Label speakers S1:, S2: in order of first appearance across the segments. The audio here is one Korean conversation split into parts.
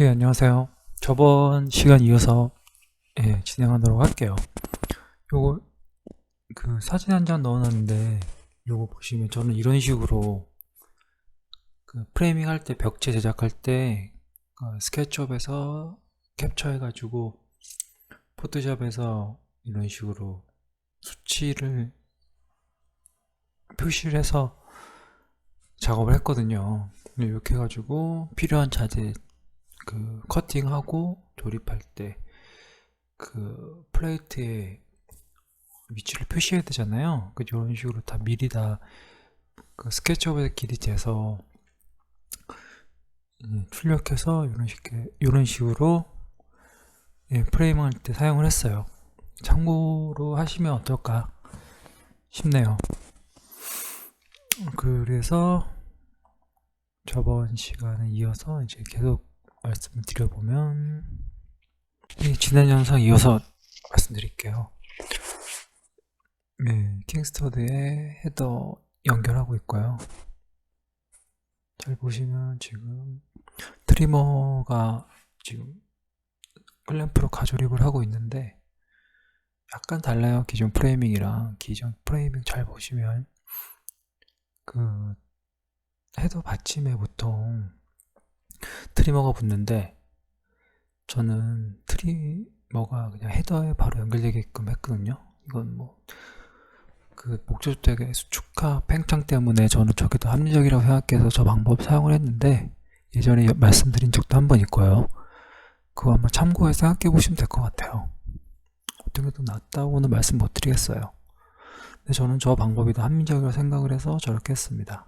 S1: 예, 안녕하세요. 저번 시간 이어서 예, 진행하도록 할게요. 요거 그 사진 한 장 넣어놨는데 요거 보시면 저는 이런 식으로 그 프레이밍 할 때 벽체 제작할 때 어, 스케치업에서 캡처해가지고 포토샵에서 이런 식으로 수치를 표시를 해서 작업을 했거든요. 이렇게 해가지고 필요한 자재 그 커팅하고 조립할 때 그 플레이트에 위치를 표시해야 되잖아요. 그 이런 식으로 다 미리 다 그 스케치업에 길이 재서 예, 출력해서 이런 식 이런 식으로 예, 프레임할 때 사용을 했어요. 참고로 하시면 어떨까 싶네요. 그래서 저번 시간에 이어서 이제 계속 말씀을 드려보면 이 지난 영상 이어서 말씀드릴게요. 네, 킹스터드에 헤더 연결하고 있고요. 잘 보시면 지금 트리머가 지금 클램프로 가조립을 하고 있는데 약간 달라요. 기존 프레이밍이랑 기존 프레이밍 잘 보시면 그 헤더 받침에 보통 트리머가 붙는데 저는 트리머가 그냥 헤더에 바로 연결되게끔 했거든요. 이건 뭐 그 목조주택의 수축화 팽창 때문에 저는 저게 더 합리적이라고 생각해서 저 방법 사용을 했는데 예전에 말씀드린 적도 한 번 있고요. 그거 한번 참고해서 생각해 보시면 될 것 같아요. 어떤 게 더 낫다고는 말씀 못 드리겠어요. 근데 저는 저 방법이 더 합리적이라고 생각을 해서 저렇게 했습니다.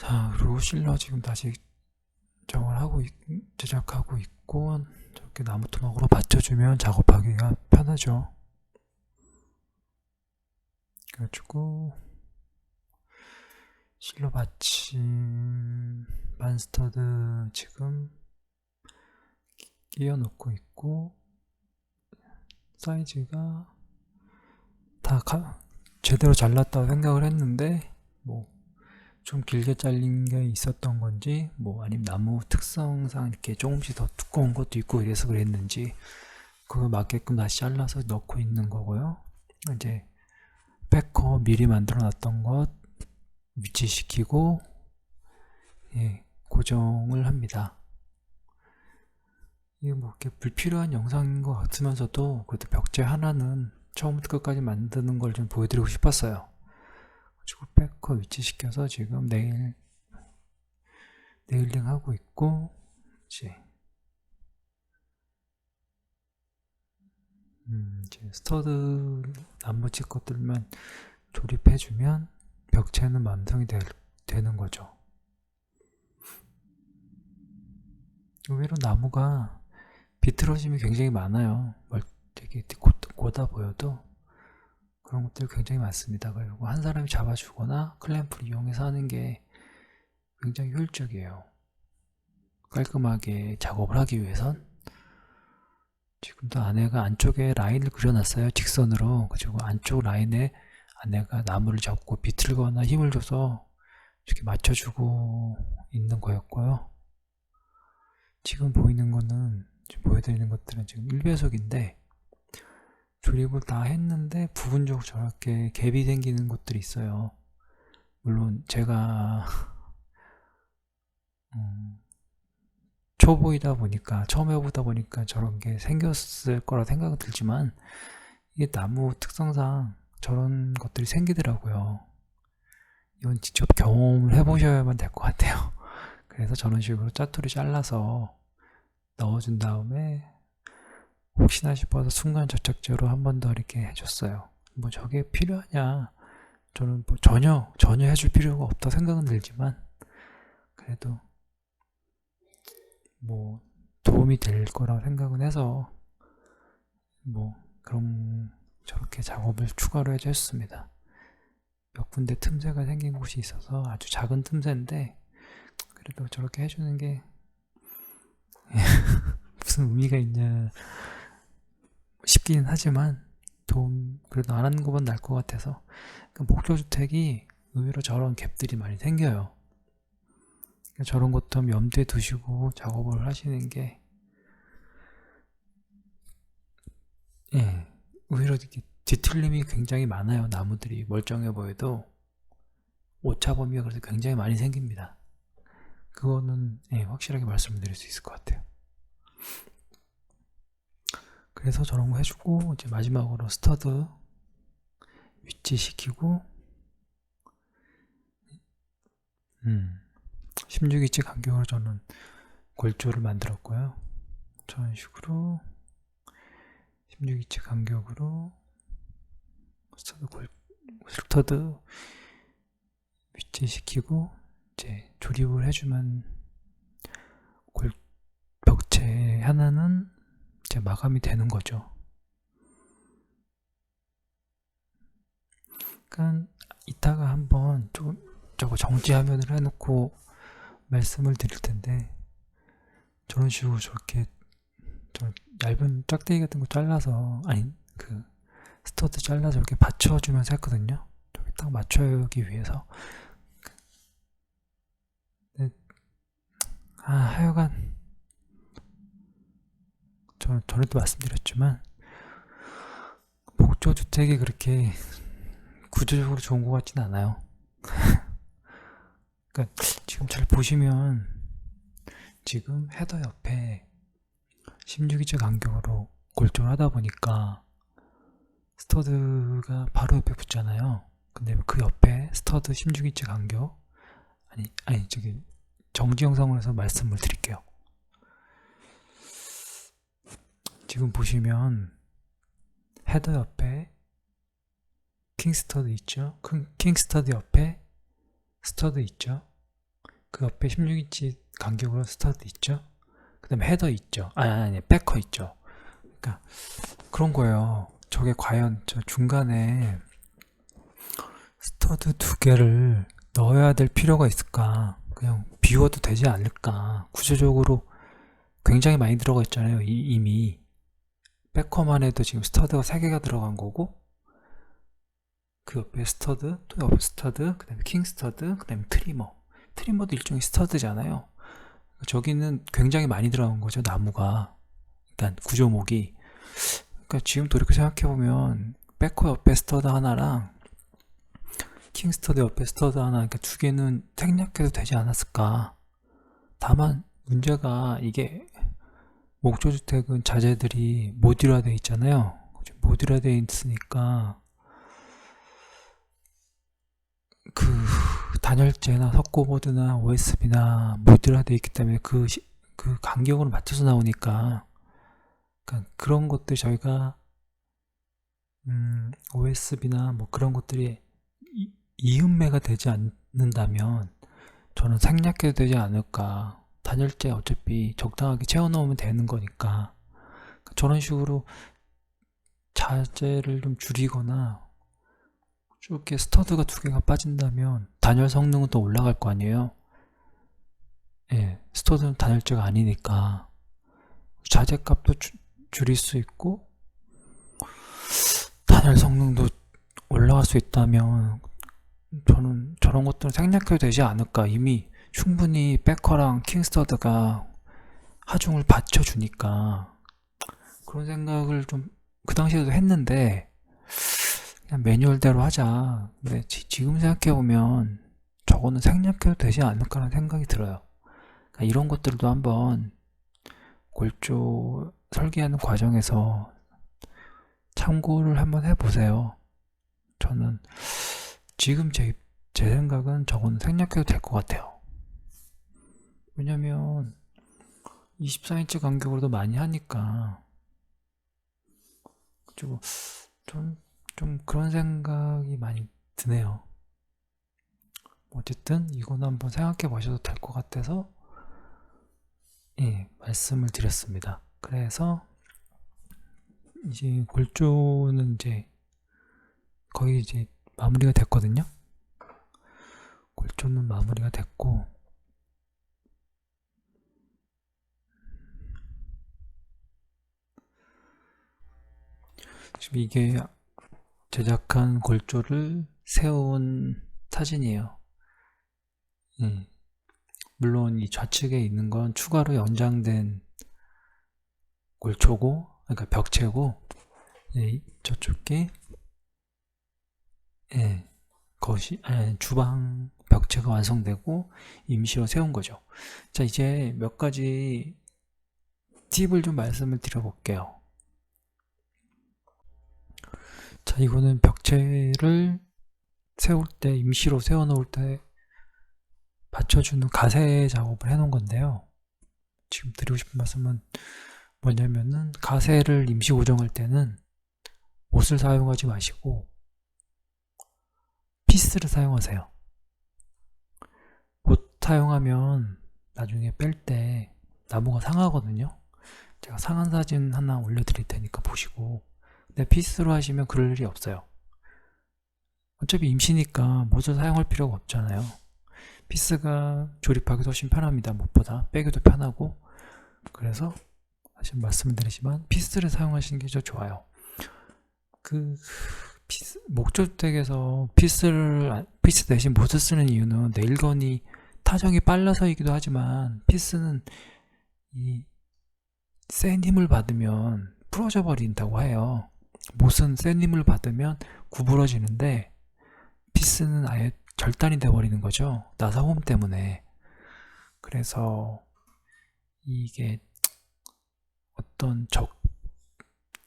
S1: 자, 그리고 실러 지금 다시 정을 하고 있, 제작하고 있고 저렇게 나무 토막으로 받쳐주면 작업하기가 편하죠. 그래가지고 실로 받침 반스터드 지금 끼워 놓고 있고 사이즈가 다 가, 제대로 잘랐다고 생각을 했는데 뭐 좀 길게 잘린 게 있었던 건지 뭐 아니면 나무 특성상 이렇게 조금씩 더 두꺼운 것도 있고 이래서 그랬는지 그거 맞게끔 다시 잘라서 넣고 있는 거고요. 이제 패커 미리 만들어 놨던 것 위치시키고 예, 고정을 합니다. 이게 뭐 이렇게 불필요한 영상인 것 같으면서도 그래도 벽체 하나는 처음부터 끝까지 만드는 걸 좀 보여드리고 싶었어요 그리고 백커 위치시켜서 지금 네일 네일링 하고 있고 이제 음, 이제 스터드 나머지 것들만 조립해주면 벽체는 완성이 되, 되는 거죠. 의외로 나무가 비틀어짐이 굉장히 많아요. 되게 고다 보여도 그런 것들 굉장히 많습니다. 그리고 한 사람이 잡아주거나 클램프를 이용해서 하는 게 굉장히 효율적이에요. 깔끔하게 작업을 하기 위해선 지금도 아내가 안쪽에 라인을 그려놨어요. 직선으로. 그리고 안쪽 라인에 아내가 나무를 잡고 비틀거나 힘을 줘서 이렇게 맞춰주고 있는 거였고요. 지금 보이는 거는, 지금 보여드리는 것들은 지금 1배속인데, 조립을 다 했는데, 부분적으로 저렇게 갭이 생기는 것들이 있어요. 물론, 제가, 음, 초보이다 보니까 처음 해보다 보니까 저런 게 생겼을 거라 생각은 들지만 이게 나무 특성상 저런 것들이 생기더라고요. 이건 직접 경험을 해보셔야만 될 것 같아요. 그래서 저런 식으로 짜투리 잘라서 넣어준 다음에 혹시나 싶어서 순간 접착제로 한 번 더 이렇게 해줬어요. 뭐 저게 필요하냐? 저는 뭐 전혀 전혀 해줄 필요가 없다 생각은 들지만 그래도 뭐 도움이 될 거라 생각은 해서 뭐 그런 저렇게 작업을 추가로 해줬습니다. 몇 군데 틈새가 생긴 곳이 있어서 아주 작은 틈새인데 그래도 저렇게 해주는 게 무슨 의미가 있냐 싶기는 하지만 도움 그래도 안 하는 것보다 나을 것 같아서 그 목조주택이 의외로 저런 갭들이 많이 생겨요. 저런 것도 한번 염두에 두시고 작업을 하시는 게 예, 오히려 이렇게 뒤틀림이 굉장히 많아요. 나무들이 멀쩡해 보여도 오차 범위가 그래서 굉장히 많이 생깁니다. 그거는 예, 확실하게 말씀을 드릴 수 있을 것 같아요. 그래서 저런 거 해주고 이제 마지막으로 스터드 위치 시키고 음, 16인치 간격으로 저는 골조를 만들었고요. 저런 식으로 16인치 간격으로 스터드 골 스터드 위치 시키고 이제 조립을 해주면 골 벽체 하나는 이제 마감이 되는 거죠. 그러니까 이따가 한번 좀 저거 정지 화면을 해놓고 말씀을 드릴 텐데 저런 식으로 저렇게 저 얇은 짝대기 같은 거 잘라서 아니 그 스터드 잘라서 이렇게 받쳐주면서 했거든요. 저기 딱 맞춰기 위해서 네. 아 하여간 저 전에도 말씀드렸지만 목조 주택이 그렇게 구조적으로 좋은 것 같진 않아요. 그러니까 지금 잘 보시면 지금 헤더 옆에 16인치 간격으로 골조를 하다 보니까 스터드가 바로 옆에 붙잖아요. 근데 그 옆에 스터드 16인치 간격 아니 아니 저기 정지 영상으로 해서 말씀을 드릴게요. 지금 보시면 헤더 옆에 킹스터드 있죠? 킹스터드 옆에 스터드 있죠? 그 옆에 16인치 간격으로 스터드 있죠? 그 다음에 헤더 있죠? 아니, 아니, 아니, 백커 있죠? 그러니까 그런 거예요. 저게 과연 저 중간에 스터드 두 개를 넣어야 될 필요가 있을까? 그냥 비워도 되지 않을까? 구조적으로 굉장히 많이 들어가 있잖아요. 이, 이미. 백커만 해도 지금 스터드가 3개가 들어간 거고, 그 옆에 스터드, 또 옆에 스터드, 그 다음에 킹 스터드, 그 다음에 트리머. 트리머도 일종의 스터드잖아요. 저기는 굉장히 많이 들어간 거죠, 나무가. 일단 구조목이. 그러니까 지금 돌이켜 생각해보면, 백커 옆에 스터드 하나랑, 킹 스터드 옆에 스터드 하나, 그러니까 두 개는 생략해도 되지 않았을까. 다만, 문제가 이게, 목조주택은 자재들이 모듈화되어 있잖아요. 모듈화되어 있으니까, 그 단열재나 석고보드나 OSB나 모듈화되어 있기 때문에 그, 시, 그 간격으로 맞춰서 나오니까 그러니까 그런 것들 저희가 음, OSB나 뭐 그런 것들이 이, 이음매가 되지 않는다면 저는 생략해도 되지 않을까 단열재 어차피 적당하게 채워넣으면 되는 거니까. 저런 식으로 자재를 좀 줄이거나 이렇게 스터드가 두 개가 빠진다면 단열 성능은 또 올라갈 거 아니에요? 예, 스터드는 단열재가 아니니까. 자재값도 주, 줄일 수 있고 단열 성능도 올라갈 수 있다면 저는 저런 것들은 생략해도 되지 않을까. 이미 충분히 백커랑 킹스터드가 하중을 받쳐주니까 그런 생각을 좀 그 당시에도 했는데 그냥 매뉴얼대로 하자. 근데 지, 금 생각해보면 저거는 생략해도 되지 않을까라는 생각이 들어요. 그러니까 이런 것들도 한번 골조 설계하는 과정에서 참고를 한번 해보세요. 저는 지금 제, 제 생각은 저거는 생략해도 될 것 같아요. 왜냐면 24인치 간격으로도 많이 하니까 그리고 좀, 좀 그런 생각이 많이 드네요. 어쨌든 이거는 한번 생각해 보셔도 될 것 같아서 예, 말씀을 드렸습니다. 그래서 이제 골조는 이제 거의 이제 마무리가 됐거든요. 골조는 마무리가 됐고 지금 이게 제작한 골조를 세운 사진이에요. 음. 물론 이 좌측에 있는 건 추가로 연장된 골초고, 그러니까 벽체고, 예, 저쪽에 예, 거실, 아니, 주방 벽체가 완성되고 임시로 세운 거죠. 자, 이제 몇 가지 팁을 좀 말씀을 드려볼게요. 자, 이거는 벽체를 세울 때, 임시로 세워 놓을 때 받쳐주는 가세 작업을 해 놓은 건데요. 지금 드리고 싶은 말씀은 뭐냐면은 가세를 임시 고정할 때는 옷을 사용하지 마시고 피스를 사용하세요. 옷 사용하면 나중에 뺄 때 나무가 상하거든요. 제가 상한 사진 하나 올려드릴 테니까 보시고 근데 피스로 하시면 그럴 일이 없어요. 어차피 임시니까 못을 사용할 필요가 없잖아요. 피스가 조립하기 훨씬 편합니다. 무엇보다 빼기도 편하고 그래서 다시 말씀을 드리지만 피스를 사용하시는 게 더 좋아요. 그 피스, 목조주택에서 피스를 안- 피스 대신 못을 쓰는 이유는 네일건이 타정이 빨라서이기도 하지만 피스는 이 센 힘을 받으면 부러져 버린다고 해요. 못은 센 힘을 받으면 구부러지는데 피스는 아예 절단이 돼 버리는 거죠. 나사홈 때문에. 그래서 이게 어떤 적,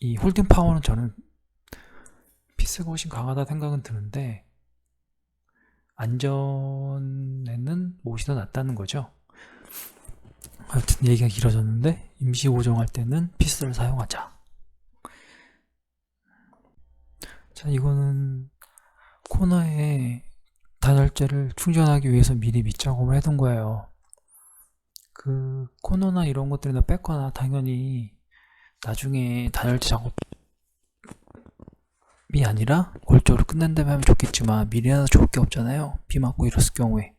S1: 이 홀딩 파워는 저는 피스가 훨씬 강하다 생각은 드는데 안전에는 못이 더 낫다는 거죠. 하여튼 얘기가 길어졌는데 임시 고정할 때는 피스를 사용하자. 자 이거는 코너에 단열재를 충전하기 위해서 미리 밑작업을 해둔 거예요. 그 코너나 이런 것들이나 뺐거나 당연히 나중에 단열재 작업이 아니라 골조로 끝낸 다음에 하면 좋겠지만 미리 해서 좋을 게 없잖아요. 비 맞고 이랬을 경우에.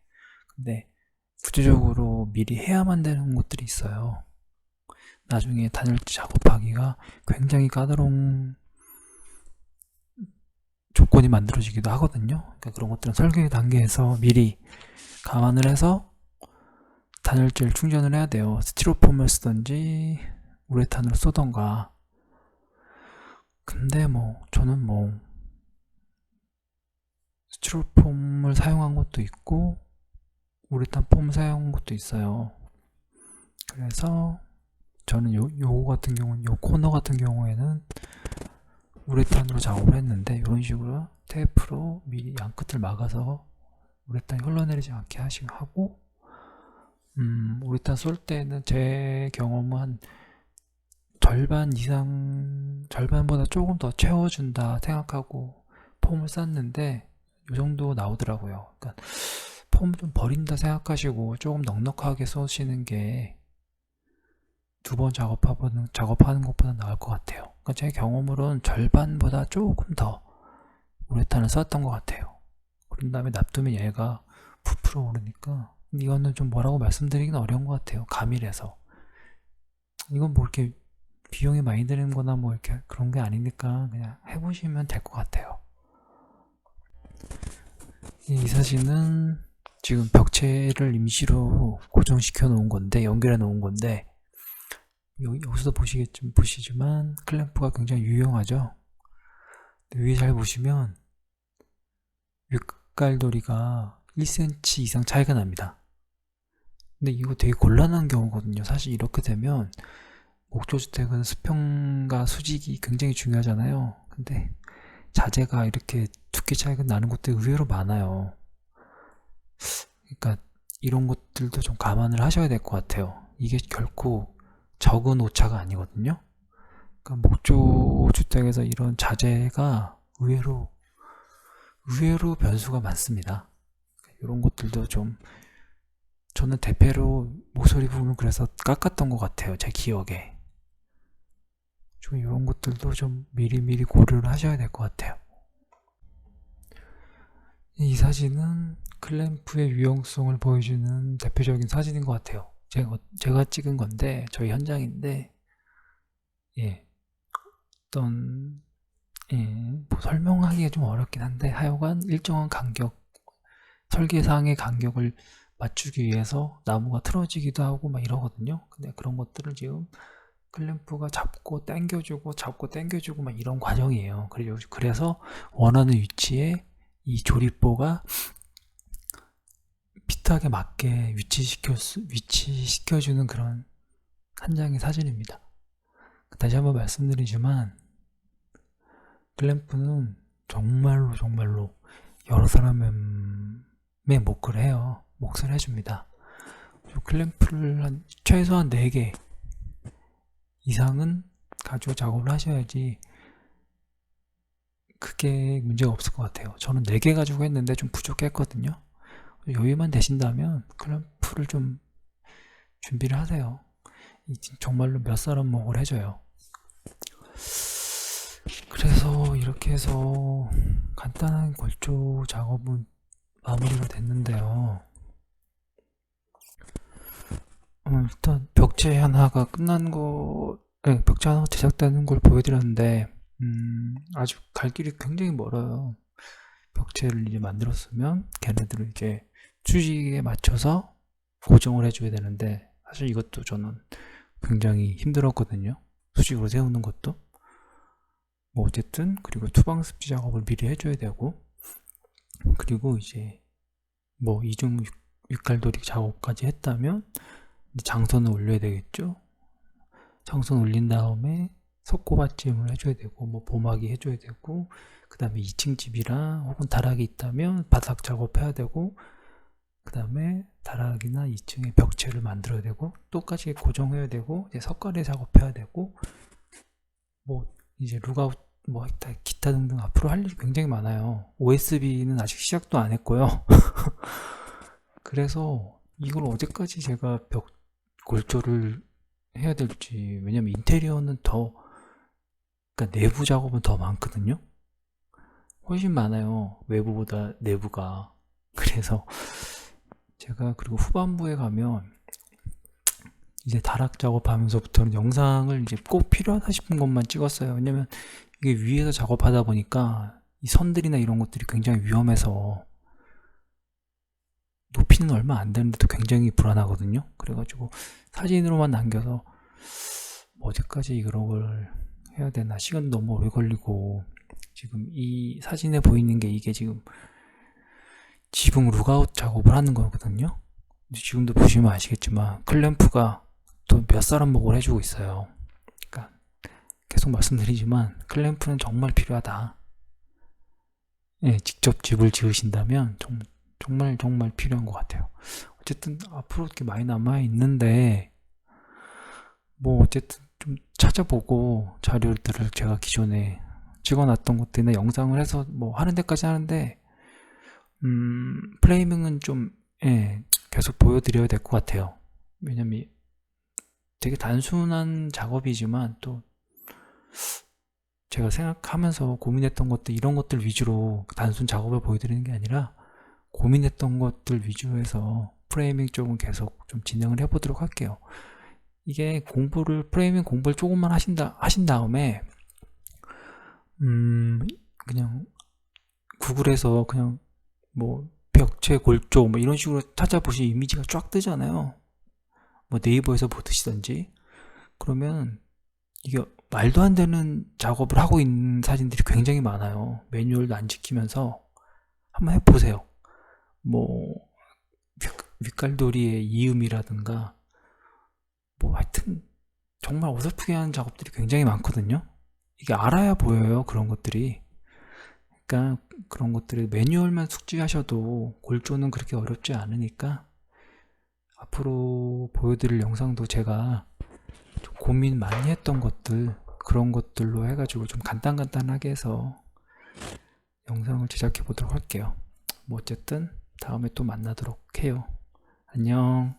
S1: 근데 구체적으로 미리 해야만 되는 것들이 있어요. 나중에 단열재 작업하기가 굉장히 까다로운 조건이 만들어지기도 하거든요. 그러니까 그런 것들은 설계 단계에서 미리 감안을 해서 단열재를 충전을 해야 돼요. 스티로폼을 쓰던지 우레탄을 쏘던가. 근데 뭐 저는 뭐 스티로폼을 사용한 것도 있고 우레탄 폼을 사용한 것도 있어요. 그래서 저는 요, 요 같은 경우는 요 코너 같은 경우에는 우레탄으로 작업을 했는데 이런 식으로 테이프로 미리 양 끝을 막아서 우레탄이 흘러내리지 않게 하시 하고 음, 우레탄 쏠 때는 제 경험은 한 절반 이상 절반보다 조금 더 채워준다 생각하고 폼을 쌌는데 이 정도 나오더라고요. 그러니까 폼 좀 버린다 생각하시고 조금 넉넉하게 쏘시는 게 두 번 작업하는 작업하는 것보다 나을 것 같아요. 그러니까 제 경험으로는 절반보다 조금 더 우레탄을 썼던 것 같아요. 그런 다음에 납두면 얘가 부풀어 오르니까 이거는 좀 뭐라고 말씀드리기는 어려운 것 같아요. 가밀해서 이건 뭐 이렇게 비용이 많이 드는 거나 뭐 이렇게 그런 게 아니니까 그냥 해보시면 될 것 같아요. 이 사진은 지금 벽체를 임시로 고정시켜 놓은 건데 연결해 놓은 건데 여기, 여기서도 보시겠지만 보시지만 클램프가 굉장히 유용하죠. 위에 잘 보시면 윗갈돌이가 1cm 이상 차이가 납니다. 근데 이거 되게 곤란한 경우거든요. 사실 이렇게 되면 목조주택은 수평과 수직이 굉장히 중요하잖아요. 근데 자재가 이렇게 두께 차이가 나는 곳들이 의외로 많아요. 그러니까 이런 것들도 좀 감안을 하셔야 될 것 같아요. 이게 결코 적은 오차가 아니거든요. 그러니까 목조 주택에서 이런 자재가 의외로 의외로 변수가 많습니다. 이런 것들도 좀 저는 대패로 모서리 부분 그래서 깎았던 것 같아요. 제 기억에. 좀 이런 것들도 좀 미리미리 고려를 하셔야 될 것 같아요. 이 사진은 클램프의 유용성을 보여주는 대표적인 사진인 것 같아요. 제가, 제가 찍은 건데, 저희 현장인데, 예, 어떤, 예, 뭐 설명하기가 좀 어렵긴 한데, 하여간 일정한 간격, 설계상의 간격을 맞추기 위해서 나무가 틀어지기도 하고 막 이러거든요. 근데 그런 것들을 지금 클램프가 잡고 당겨주고 잡고 당겨주고 막 이런 과정이에요. 그래서 원하는 위치에 이 조립보가 핏하게 맞게 위치시켜 위치시켜주는 그런 한 장의 사진입니다. 다시 한번 말씀드리지만 클램프는 정말로 정말로 여러 사람의 몫을 해요. 몫을 해줍니다. 클램프를 한 최소한 4개 이상은 가지고 작업을 하셔야지 크게 문제가 없을 것 같아요. 저는 4개 가지고 했는데 좀 부족했거든요. 여유만 되신다면 클램프를 좀 준비를 하세요. 정말로 몇 사람 목을 해줘요. 그래서 이렇게 해서 간단한 골조 작업은 마무리가 됐는데요. 어, 일단 벽체 하나가 끝난 거, 네, 벽체 하나가 제작되는 걸 보여드렸는데, 음, 아직 갈 길이 굉장히 멀어요. 벽체를 이제 만들었으면 걔네들을 이제 수직에 맞춰서 고정을 해줘야 되는데, 사실 이것도 저는 굉장히 힘들었거든요. 수직으로 세우는 것도. 뭐 어쨌든 그리고 투방 습지 작업을 미리 해줘야 되고 그리고 이제 뭐 이중 윗갈돌이 작업까지 했다면 장선을 올려야 되겠죠. 장선 올린 다음에 석고받침을 해줘야 되고 뭐 보막이 해줘야 되고 그 다음에 2층 집이랑 혹은 다락이 있다면 바닥 작업해야 되고 그 다음에 다락이나 2층에 벽체를 만들어야 되고 똑같이 고정해야 되고 이제 석가래 작업해야 되고 뭐 이제 룩아웃 뭐 기타, 등등 앞으로 할 일이 굉장히 많아요. OSB는 아직 시작도 안 했고요. 그래서 이걸 어디까지 제가 벽 골조를 해야 될지 왜냐면 인테리어는 더 그러니까 내부 작업은 더 많거든요. 훨씬 많아요. 외부보다 내부가. 그래서 제가 그리고 후반부에 가면 이제 다락 작업하면서부터는 영상을 이제 꼭 필요하다 싶은 것만 찍었어요. 왜냐면 이게 위에서 작업하다 보니까 이 선들이나 이런 것들이 굉장히 위험해서 높이는 얼마 안 되는데도 굉장히 불안하거든요. 그래가지고 사진으로만 남겨서 뭐 어디까지 이런 걸 해야 되나 시간 너무 오래 걸리고 지금 이 사진에 보이는 게 이게 지금 지붕 룩아웃 작업을 하는 거거든요. 지금도 보시면 아시겠지만 클램프가 또 몇 사람 목을 해주고 있어요. 그러니까 계속 말씀드리지만 클램프는 정말 필요하다. 예, 직접 집을 지으신다면 정, 정말 정말 필요한 것 같아요. 어쨌든 앞으로 이렇게 많이 남아 있는데 뭐 어쨌든 좀 찾아보고 자료들을 제가 기존에 찍어놨던 것들이나 영상을 해서 뭐 하는 데까지 하는데 음, 프레이밍은 좀 예, 계속 보여드려야 될 것 같아요. 왜냐면 되게 단순한 작업이지만 또 제가 생각하면서 고민했던 것들 이런 것들 위주로 단순 작업을 보여드리는 게 아니라 고민했던 것들 위주로 해서 프레이밍 쪽은 계속 좀 진행을 해보도록 할게요. 이게 공부를 프레이밍 공부를 조금만 하신다 하신 다음에 음 그냥 구글에서 그냥 뭐 벽체 골조 뭐 이런 식으로 찾아보시 이미지가 쫙 뜨잖아요. 뭐 네이버에서 보듯이든지 그러면 이게 말도 안 되는 작업을 하고 있는 사진들이 굉장히 많아요. 매뉴얼도 안 지키면서 한번 해보세요. 뭐 윗갈돌이의 이음이라든가 뭐 하여튼 정말 어설프게 하는 작업들이 굉장히 많거든요. 이게 알아야 보여요. 그런 것들이. 그러니까 그런 것들을 매뉴얼만 숙지하셔도 골조는 그렇게 어렵지 않으니까 앞으로 보여드릴 영상도 제가 좀 고민 많이 했던 것들 그런 것들로 해가지고 좀 간단간단하게 해서 영상을 제작해 보도록 할게요. 뭐 어쨌든 다음에 또 만나도록 해요. 안녕.